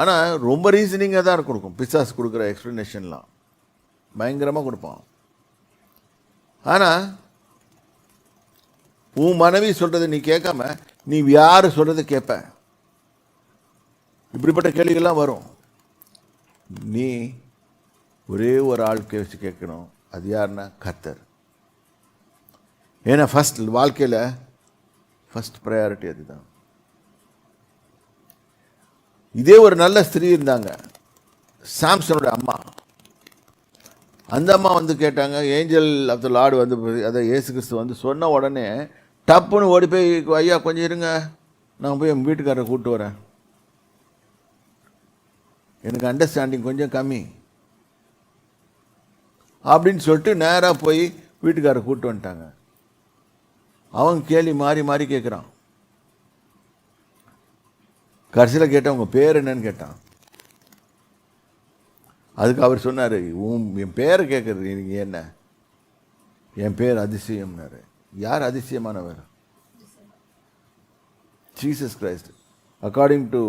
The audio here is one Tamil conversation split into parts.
ஆனால் ரொம்ப ரீசனிங்காக தான் கொடுக்கும். பிசாஸ் கொடுக்குற எக்ஸ்ப்ளனேஷன்லாம் பயங்கரமாக கொடுப்பான். ஆனால் உன் மனைவி சொல்கிறத நீ கேட்காம நீ யார் சொல்கிறத கேட்ப? இப்படிப்பட்ட கேள்விகள்லாம் வரும். நீ ஒரே ஒரு ஆள் வச்சு கேட்கணும். அது யாருன்னா கத்தர் ஏன்னா ஃபஸ்ட் வாழ்க்கையில் ஃபஸ்ட் ப்ரையாரிட்டி அதுதான். இதே ஒரு நல்ல ஸ்திரீ இருந்தாங்க. சாம்சனோட அம்மா. அந்த அம்மா வந்து கேட்டாங்க ஏஞ்சல் ஆஃப் த லார்டு வந்து அதை ஏசு கிறிஸ்து வந்து சொன்ன உடனே டப்புன்னு ஓடி போய் ஐயா கொஞ்சம் இருங்க. நான் போய் என் வீட்டுக்காரரை கூப்பிட்டு வரேன். எனக்கு அண்டர்ஸ்டாண்டிங் கொஞ்சம் கம்மி. அப்படின்னு சொல்லிட்டு நேராக போய் வீட்டுக்காரரை கூப்பிட்டு வந்துட்டாங்க. அவன் கேள்வி மாறி மாறி கேட்குறான் கடைசியில் கேட்டேன் உங்கள் பேர் என்னன்னு கேட்டான். அதுக்கு அவர் சொன்னார் உன் என் பேரை கேட்குறது நீங்கள் என்ன? என் பேர் அதிசயம்னாரு. யார் அதிசயமானவர்? Jesus Christ according to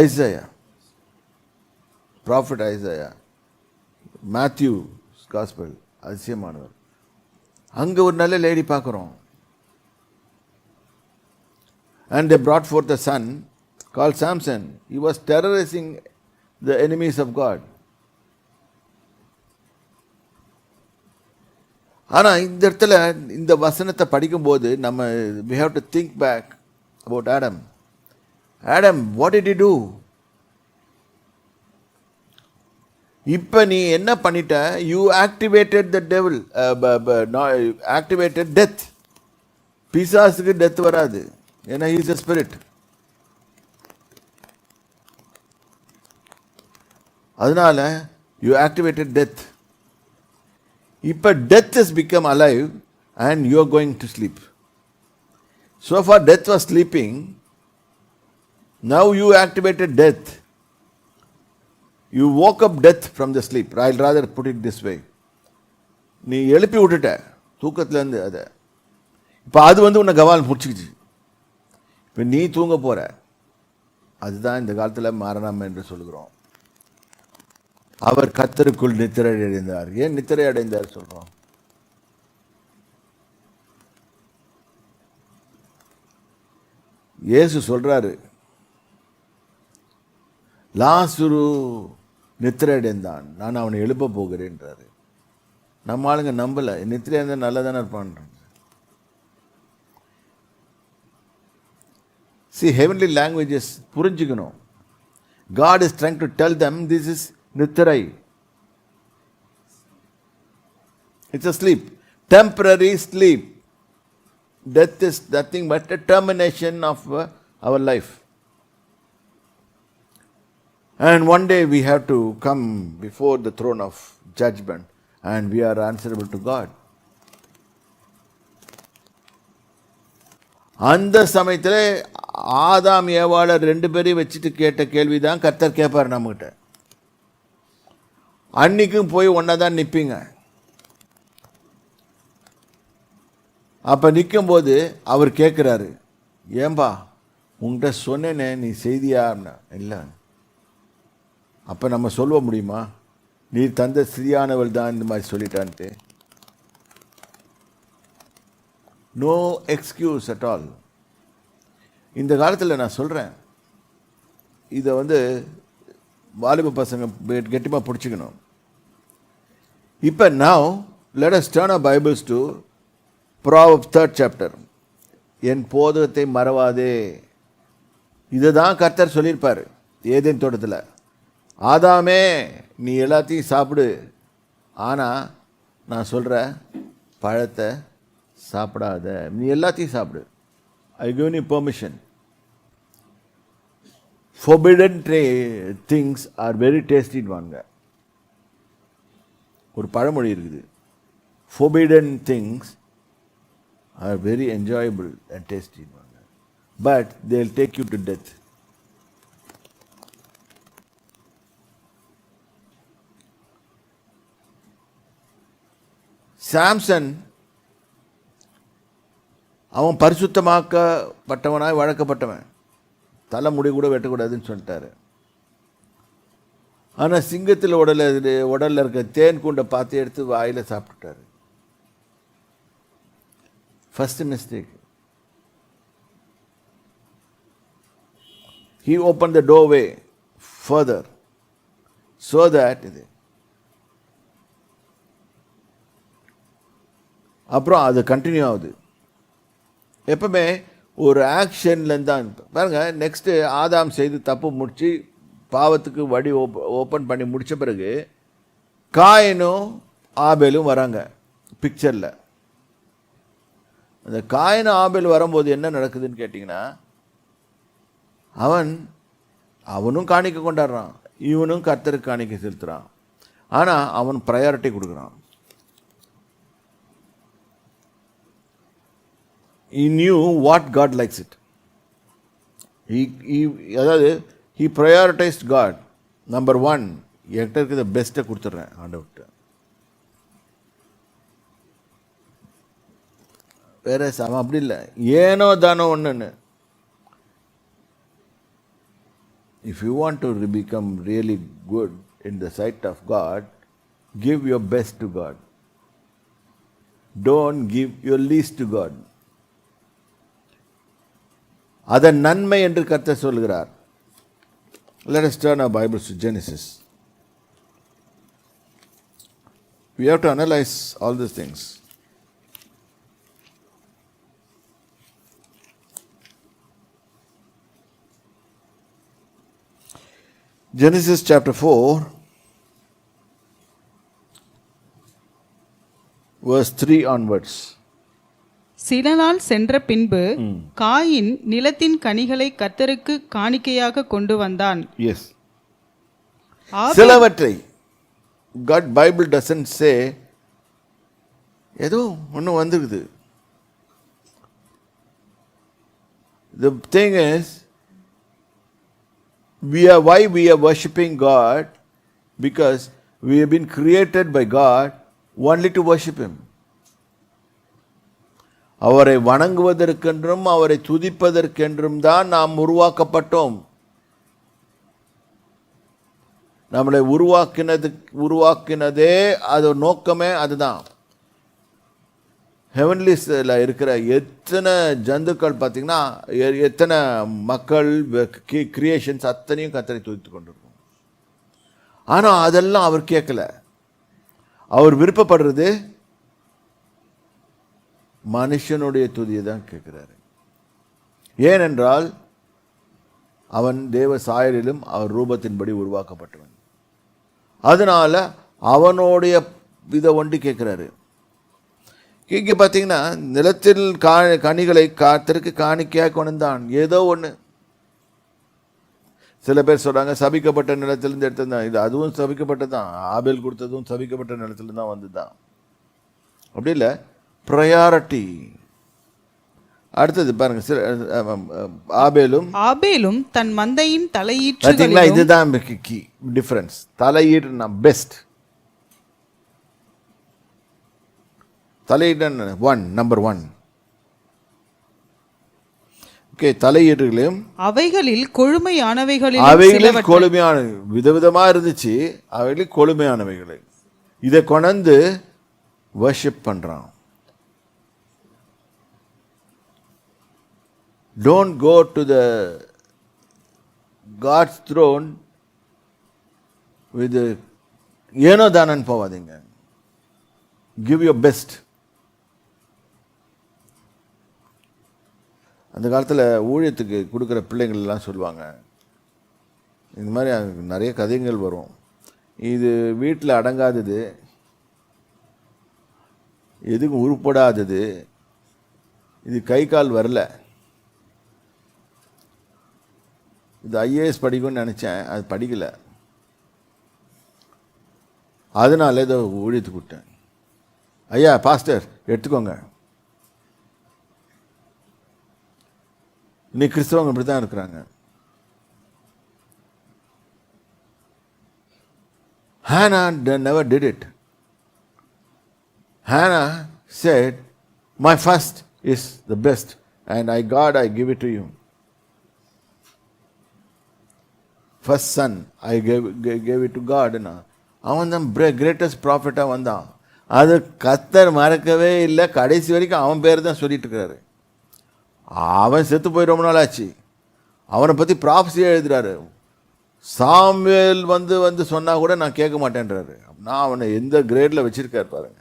Isaiah prophet Isaiah Matthew gospel அதிசயமானவர். அங்கே ஒரு நல்ல லேடி பார்க்குறோம். And they brought forth the son call Samson. He was terrorizing the enemies of God ஆனால் இந்த இடத்துல இந்த வசனத்தை படிக்கும்போது நம்ம we have to think back about Adam Adam what did you do இப்போ நீ என்ன பண்ணிட்ட you activated the devil activated death பிசாஸுக்கு death வராது ஏன்னா இஸ் எ ஸ்பிரிட் அதனால யூ ஆக்டிவேட்டட் டெத் இப்போ death is become alive and you are going to sleep so far death was sleeping now you activated death you woke up death from the sleep I rather put it this way நீ எழுப்பி விட்டுட்ட. தூக்கத்துலேருந்து அதை. இப்போ அது வந்து உன்னை கவால் முடிச்சுக்கிச்சு. இப்போ நீ தூங்க போற. அதுதான் இந்த காலத்தில் மரணம் என்று சொல்கிறோம் அவர் கத்தருக்குள் நித்திரை அடைந்தார். ஏன் நித்திரை அடைந்தார் சொல்றோம்? இயேசு சொல்றாரு லாசுரு நித்திரை அடைந்தான். நான் அவனை எழுப்ப போகிறேன்றாரு. நம்ம ஆளுங்க நம்பல. நித்திரை இருந்தால் நல்லா தானே இருப்பான்றாங்க. சி ஹெவன்லி லாங்குவேஜஸ் புரிஞ்சுக்கணும் God is trying to tell them this is நித்திரை it's a sleep temporary sleep death is nothing but a termination of our life And one day we have to come before the throne of judgment and we are answerable to God. அந்த சமயத்தில் ஆதாம் ஏவாளர் ரெண்டு பேரையும் வச்சுட்டு கேட்ட கேள்வி தான் கர்த்தர் கேட்பார் நம்மகிட்ட. அன்னைக்கும் போய் ஒன்றா தான் நிற்பீங்க அப்போ நிற்கும்போது அவர் கேட்குறாரு ஏன்பா உங்கள்கிட்ட சொன்னேனே நீ செய்தியா? இல்லை. அப்போ நம்ம சொல்ல முடியுமா? நீ தந்த ஸ்திரியானவள் தான் இந்த மாதிரி சொல்லிட்டான்ட்டு. நோ எக்ஸ்கியூஸ் அட் ஆல் இந்த காலத்தில் நான் சொல்கிறேன் இதை வந்து வாலிப பசங்க கெட்டிமாக பிடிச்சிக்கணும். இப்போ now let us turn Bibles bibles pro Proverbs third chapter என் போதகத்தை மறவாதே. இதை தான் கர்த்தர் சொல்லியிருப்பார் ஏதேன் தோட்டத்தில். ஆதாமே நீ எல்லாத்தையும் சாப்பிடு. ஆனால் நான் சொல்கிற பழத்தை சாப்பிடாத. நீ எல்லாத்தையும் சாப்பிடு. ஐ கிவ் நீ பெர்மிஷன் ஃபொபிடன் ட்ரே திங்ஸ் ஆர் வெரி டேஸ்டின்னு வாங்க. ஒரு பழமொழி இருக்குது. Forbidden things are very enjoyable and டேஸ்டின்னு வாங்க. But they'll take you to death Samson அவன் பரிசுத்தமாக்கப்பட்டவனாய் வழக்கப்பட்டவன். தலை முடி கூட வெட்டக்கூடாதுன்னு சொல்லிட்டாரு. ஆனால் சிங்கத்தில் உடலில் உடலில் இருக்க தேன் கூண்டை பார்த்து எடுத்து வாயில் சாப்பிட்டுட்டாரு. First mistake he open the டோவே further so that இது. அப்புறம் அது கண்டினியூ ஆகுது. எப்பவுமே ஒரு ஆக்ஷன்லேருந்து தான் பாருங்கள் நெக்ஸ்ட்டு ஆதாம் செய்து தப்பு முடித்து பாவத்துக்கு வழி ஓப்பன் பண்ணி முடித்த பிறகு காயனும் ஆபேலும் வராங்க பிக்சரில் அந்த காயனும் ஆபேல் வரும்போது என்ன நடக்குதுன்னு கேட்டிங்கன்னா அவன் அவனும் காணிக்க கொண்டாடுறான் இவனும் கர்த்தருக்கு காணிக்க செலுத்துகிறான் ஆனால் அவன் ப்ரையாரிட்டி கொடுக்குறான். He knew what God likes it அதாவது he prioritized God number one என்கிட்ட இருக்கிற பெஸ்ட்டை கொடுத்துட்றேன் ஆண்டவர்கிட்ட வேற அவன் அப்படி இல்லை ஏனோ தானோ ஒன்றுன்னு if you want to become really good in the sight of God give your best to God don't give your least to God அதன் நன்மை என்று கர்த்தர் சொல்கிறார் Let us turn our Bibles to Genesis. We have to analyze all these things. Genesis chapter 4, verse 3 onwards. சில நாள் சென்ற பின்பு காயின் நிலத்தின் கனிகளை கர்த்தருக்கு காணிக்கையாக கொண்டு வந்தான். ஆபேல் சிலவற்றை God Bible doesn't say ஏதோ ஒன்று வந்துருக்குது The thing is, we are why we are worshipping God because we have been created by God only to worship Him. அவரை வணங்குவதற்கென்றும் அவரை துதிப்பதற்கென்றும் தான் நாம் உருவாக்கப்பட்டோம். நம்மளை உருவாக்கினது உருவாக்கினதே அது நோக்கமே அதுதான். ஹெவன்லிஸில் இருக்கிற எத்தனை ஜந்துக்கள் பார்த்திங்கன்னா எ- எத்தனை மக்கள் கிரியேஷன்ஸ் அத்தனையும் கத்தனை துதித்து கொண்டிருக்கும். ஆனால் அதெல்லாம் அவர் கேட்கல. அவர் விருப்பப்படுறது மனுஷனுடைய துதியை தான் கேட்குறாரு. ஏனென்றால் அவன் தேவ சாயலிலும் அவர் ரூபத்தின்படி உருவாக்கப்பட்டவன். அதனால் அவனுடைய இதை ஒண்டி கேட்குறாரு. இங்கே பார்த்தீங்கன்னா நிலத்தில் கா கனிகளை காத்திற்கு காணிக்கையாக கொண்டான் ஏதோ ஒன்று சில பேர் சொல்கிறாங்க சபிக்கப்பட்ட நிலத்திலிருந்து எடுத்ததுதான். இது அதுவும் சபிக்கப்பட்டது தான் ஆபேல் கொடுத்ததும் சபிக்கப்பட்ட நிலத்திலிருந்து தான் வந்ததுதான். அப்படி இல்லை. ப்ரையாரிட்டி அடுத்தது பாருங்க சில ஆபேலும் ஆபேலும் தன் மந்தையின் பார்த்தீங்களா தலையீற்றுகளிலும் இதுதான் கி டிஃப்ரென்ஸ் தலையீடு நான் பெஸ்ட் தலையீடு ஒன் நம்பர் ஒன் ஓகே தலையீடுகளையும் அவைகளில் கொழுமையானவைகளிலும் அவைகளில் கொழுமையான விதவிதமா இருந்துச்சு. அவைகளில் கொழுமையானவைகளை. இதை கொண்டு வர்ஷிப் பண்றான். Don't go to the God's throne with ஏனோ தானன்னு போவாதீங்க கிவ் யோர் பெஸ்ட் அந்த காலத்தில் ஊழியத்துக்கு கொடுக்குற பிள்ளைங்கள்லாம் சொல்லுவாங்க. இந்த மாதிரி நிறைய கதைகள் வரும். இது வீட்டில் அடங்காதது. எதுக்கும் உருப்படாதது. இது கை கால் வரல. இது ஐஏஎஸ் படிக்கும்னு நினச்சேன். அது படிக்கலை. அதனால இதை ஊழியத்துக்கு விட்டேன். ஐயா பாஸ்டர் எடுத்துக்கோங்க. இன்னைக்கு கிறிஸ்தவங்க இப்படி தான் இருக்கிறாங்க. Hannah never did it Hannah said my My is the best and I got I give it to you first son I gave gave it to காட்னா அவன் தான் கிரேட்டஸ்ட் ப்ராஃபிட்டாக வந்தான். அது கத்தர் மறக்கவே இல்லை. கடைசி வரைக்கும் அவன் பேர் தான் சொல்லிட்டு இருக்கிறாரு அவன் செத்து போய் ரொம்ப நாள் ஆச்சு. அவனை பற்றி ப்ராஃபஸியாக எழுதுறாரு. சாமுவேல் வந்து வந்து சொன்னால் கூட நான் கேட்க மாட்டேன்றாரு. நான் அவனை எந்த கிரேடில் வச்சுருக்காரு பாருங்க.